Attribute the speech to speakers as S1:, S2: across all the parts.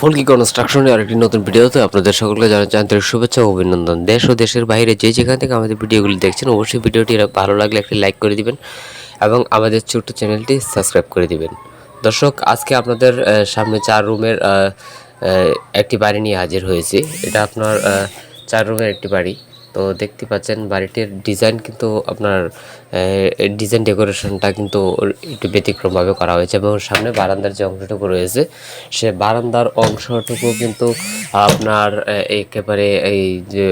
S1: ফলকি কনস্ট্রাকশনের আরেকটি নতুন ভিডিওতে আপনাদের সকলকে জানাচ্ছি আন্তরিক শুভেচ্ছা ও অভিনন্দন। দেশ ও দেশের বাইরে যে যেখান থেকে আমাদের ভিডিওগুলি দেখছেন, অবশ্যই ভিডিওটি ভালো লাগলে একটি লাইক করে দিবেন এবং আমাদের ছোট্ট চ্যানেলটি সাবস্ক্রাইব করে দিবেন। দর্শক, আজকে আপনাদের সামনে চার রুমের একটি বাড়ি নিয়ে হাজির হয়েছি। এটা আপনার চার রুমের একটি বাড়ি। তো দেখতে পাচ্ছেন বাড়িটির ডিজাইন কিন্তু আপনার ডিজাইন ডেকোরেশনটা কিন্তু একটু ব্যতিক্রমভাবে করা হয়েছে এবং সামনে বারান্দার যে অংশটুকু রয়েছে, সে বারান্দার অংশটুকু কিন্তু আপনার একেবারে এই যে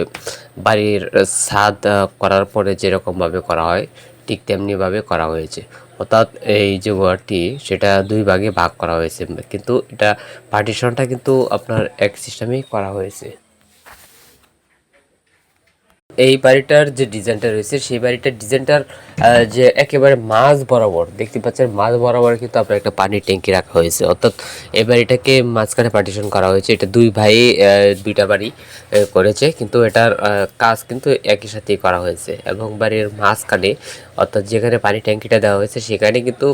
S1: বাড়ির ছাদ করার পরে যেরকমভাবে করা হয়, ঠিক তেমনিভাবে করা হয়েছে। অর্থাৎ এই যে ঘরটি সেটা দুই ভাগে ভাগ করা হয়েছে। কিন্তু এটা পার্টিশনটা কিন্তু আপনার এক সিস্টেমেই করা হয়েছে। এই বাড়িটার যে ডিজাইনটা রয়েছে, সেই বাড়িটার ডিজাইনটার যে একেবারে মাঝ বরাবর, দেখতে পাচ্ছেন মাঝ বরাবর কিন্তু আপনার একটা পানির ট্যাঙ্কি রাখা হয়েছে। অর্থাৎ এই বাড়িটাকে মাঝখানে পার্টিশন করা হয়েছে। এটা দুই ভাই দুইটা বাড়ি করেছে। কিন্তু এটার কাজ কিন্তু একই সাথেই করা হয়েছে এবং বাড়ির মাঝখানে, অর্থাৎ যেখানে পানি ট্যাঙ্কিটা দেওয়া হয়েছে, সেখানে কিন্তু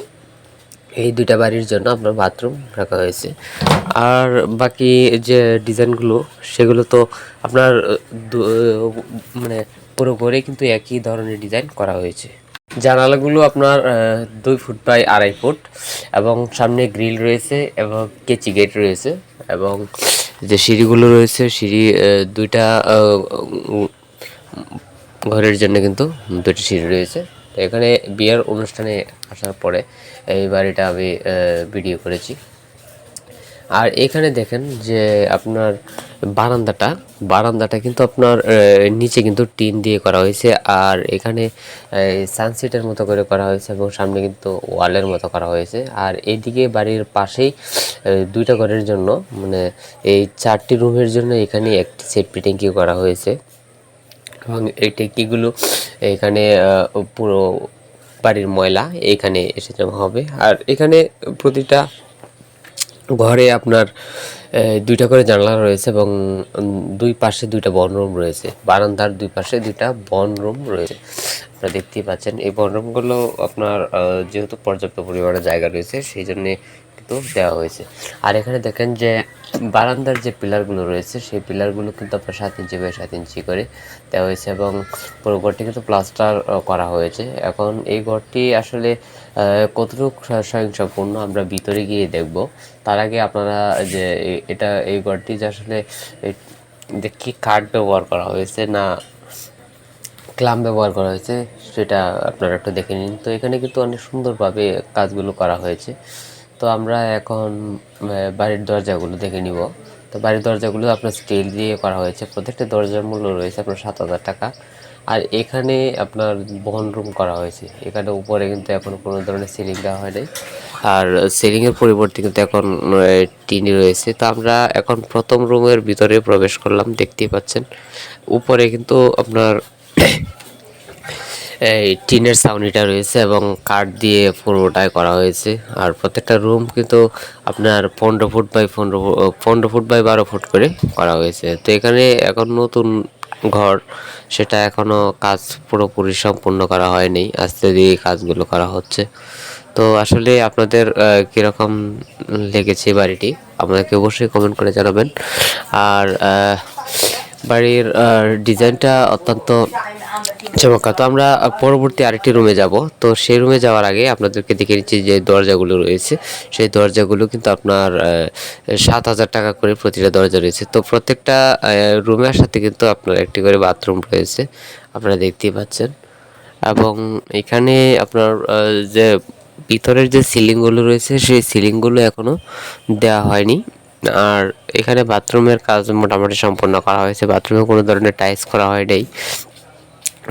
S1: এই দুইটা বাড়ির জন্য আপনার বাথরুম রাখা হয়েছে। আর বাকি যে ডিজাইনগুলো, সেগুলো তো আপনার মানে পুরোপুরি কিন্তু একই ধরনের ডিজাইন করা হয়েছে। জানালাগুলো আপনার দুই ফুট বাই আড়াই ফুট এবং সামনে গ্রিল রয়েছে এবং কেচি গেট রয়েছে এবং যে সিঁড়িগুলো রয়েছে, সিঁড়ি দুইটা ঘরের জন্য কিন্তু দুটি সিঁড়ি রয়েছে। তো এখানে বিয়ের অনুষ্ঠানে আসার পরে এই বাড়িটা আমি ভিডিও করেছি। আর এখানে দেখেন যে আপনার বারান্দাটা বারান্দাটা কিন্তু আপনার নিচে কিন্তু টিন দিয়ে করা হয়েছে আর এখানে সানসেটের মতো করে করা হয়েছে এবং সামনে কিন্তু ওয়ালের মতো করা হয়েছে। আর এইদিকে বাড়ির পাশেই দুইটা ঘরের জন্য মানে এই চারটি রুমের জন্য এখানে একটি সেফটি ট্যাঙ্কি করা হয়েছে। এবং এই ট্যাঙ্কিগুলো এখানে পুরো বাড়ির ময়লা এখানে এসে জমা হবে। আর এখানে প্রতিটা ঘরে আপনার দুইটা করে জানলা রয়েছে এবং দুই পাশে দুইটা বন রুম রয়েছে। বারান্দার দুই পাশে দুইটা বন রুম রয়েছে। আপনারা দেখতেই পাচ্ছেন, এই বন রুমগুলো আপনার যেহেতু পর্যাপ্ত পরিমাণে জায়গা রয়েছে, সেই জন্যে কিন্তু দেওয়া হয়েছে। আর এখানে দেখেন যে বারান্দার যে পিলারগুলো রয়েছে, সেই পিলারগুলো কিন্তু আপনার সাত ইঞ্চি বাই সাত ইঞ্চি করে দেওয়া হয়েছে এবং পুরো ঘরটি কিন্তু প্লাস্টার করা হয়েছে। এখন এই ঘরটি আসলে কতটুকু স্বয়ংসম্পূর্ণ আমরা ভিতরে গিয়ে দেখব। তার আগে আপনারা যে এটা, এই ঘরটি যে আসলে যে কি কাঠ ব্যবহার করা হয়েছে না ক্লাম ব্যবহার করা হয়েছে, সেটা আপনারা একটু দেখে নিন। তো এখানে কিন্তু অনেক সুন্দরভাবে কাজগুলো করা হয়েছে। তো আমরা এখন বাড়ির দরজাগুলো দেখে নিব। তো বাড়ির দরজাগুলো আপনার স্টিল দিয়ে করা হয়েছে। প্রত্যেকটা দরজার মূল্য রয়েছে আপনার সাত হাজার টাকা। আর এখানে আপনার বহন রুম করা হয়েছে। এখানে উপরে কিন্তু এখন কোনো ধরনের সিলিং দেওয়া হয়নি আর সিলিংয়ের পরিবর্তে কিন্তু এখন টিনি রয়েছে। তো আমরা এখন প্রথম রুমের ভিতরে প্রবেশ করলাম। দেখতেই পাচ্ছেন। উপরে কিন্তু আপনার এই টিনের ছাউনিটা রয়েছে এবং কাঠ দিয়ে পুরোটাই করা হয়েছে। আর প্রত্যেকটা রুম কিন্তু আপনার পনেরো ফুট বাই পনেরো পনেরো ফুট বাই বারো ফুট করে করা হয়েছে। তো এখানে এখন নতুন ঘর, সেটা এখনও কাজ পুরোপুরি সম্পূর্ণ করা হয়নি। আস্তে দিয়ে কাজগুলো করা হচ্ছে। তো আসলে আপনাদের কীরকম লেগেছে বাড়িটি আমাদেরকে অবশ্যই কমেন্ট করে জানাবেন। আর বাড়ির ডিজাইনটা অত্যন্ত চমৎকার। তো আমরা পরবর্তী আরেকটি রুমে যাব। তো সেই রুমে যাওয়ার আগে আপনাদেরকে দেখে নিচ্ছি যে দরজাগুলো রয়েছে। সেই দরজাগুলো কিন্তু আপনার সাত হাজার টাকা করে প্রতিটা দরজা রয়েছে। তো প্রত্যেকটা রুমের সাথে কিন্তু আপনার একটি করে বাথরুম রয়েছে। আপনারা দেখতেই পাচ্ছেন। এবং এখানে আপনার যে ভিতরের যে সিলিংগুলো রয়েছে, সেই সিলিংগুলো এখনও দেওয়া হয়নি। আর এখানে বাথরুমের কাজ মোটামুটি সম্পন্ন করা হয়েছে। বাথরুমে কোনো ধরনের টাইলস করা হয় নাই।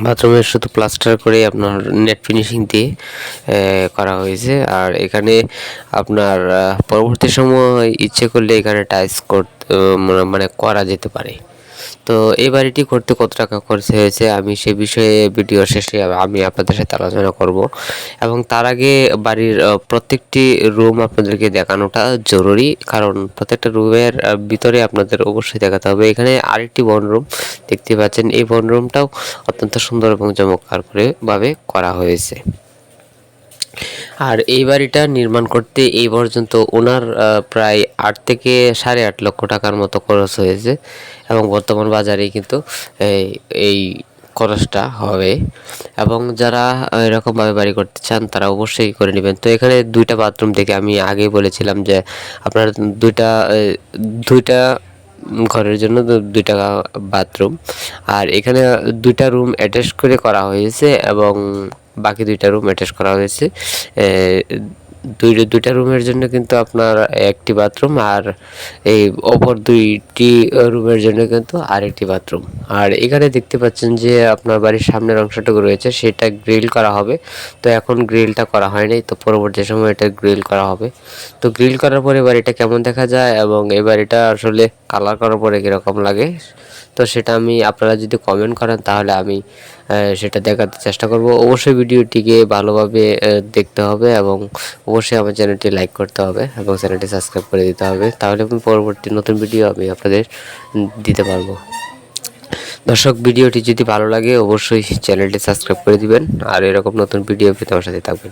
S1: বাথরুমে শুধু প্লাস্টার করে আপনার নেট ফিনিশিং দিয়ে করা হয়েছে। আর এখানে আপনার পরবর্তী সময় ইচ্ছে করলে এখানে টাইলস করতে মানে- মানে করা যেতে পারে। তো এই বাড়িটি করতে কত টাকা খরচ হয়েছে? আমি সে বিষয়ে ভিডিও শেষে আমি আপনাদের সাথে আলোচনা করব। এবং তার আগে বাড়ির প্রত্যেকটি রুম আপনাদেরকে দেখানোটা জরুরি। কারণ প্রত্যেকটা রুমের ভিতরে আপনাদের অবশ্যই দেখাতে হবে। এখানে আরেকটি বন রুম দেখতে পাচ্ছেন। এই বন রুমটাও অত্যন্ত সুন্দর এবং চমৎকার করে ভাবে করা হয়েছে। আর এই বাড়িটা নির্মাণ করতে এই পর্যন্ত ওনার প্রায় আট থেকে সাড়ে আট লক্ষ টাকার মতো খরচ হয়েছে এবং বর্তমান বাজারে কিন্তু এই খরচটা হবে। এবং যারা এরকমভাবে বাড়ি করতে চান তারা অবশ্যই করে নেবেন। তো এখানে দুইটা বাথরুম থেকে আমি আগেই বলেছিলাম যে আপনার দুইটা দুইটা ঘরের জন্য দুইটা বাথরুম। আর এখানে দুইটা রুম অ্যাটাচ করে করা হয়েছে এবং বাকি দুইটা রুম অ্যাটাচ করা হয়েছে। দুই, দুইটা রুমের জন্য কিন্তু আপনার একটি বাথরুম আর এই অপর দুইটি রুমের জন্য কিন্তু আরেকটি বাথরুম আর এখানে দেখতে পাচ্ছেন যে আপনার বাড়ির সামনের অংশটুকু রয়েছে, সেটা গ্রিল করা হবে। তো এখন গ্রিলটা করা হয়নি তো পরবর্তী সময় এটা গ্রিল করা হবে। তো গ্রিল করার পরে বাড়িটা কেমন দেখা যায় এবং এই বাড়িটা আসলে কালার করার পরে কীরকম লাগে তো সেটা আমি আপনারা যদি কমেন্ট করেন, তাহলে আমি সেটা দেখাতে চেষ্টা করব। অবশ্যই ভিডিওটিকে ভালোভাবে দেখতে হবে এবং অবশ্যই আমার চ্যানেলটি লাইক করতে হবে এবং চ্যানেলটি সাবস্ক্রাইব করে দিতে হবে। তাহলে আমি পরবর্তী নতুন ভিডিও আমি আপনাদের দিতে পারব। দর্শক, ভিডিওটি যদি ভালো লাগে, অবশ্যই চ্যানেলটি সাবস্ক্রাইব করে দিবেন। আর এরকম নতুন ভিডিও পেতে আমার সাথে থাকবেন।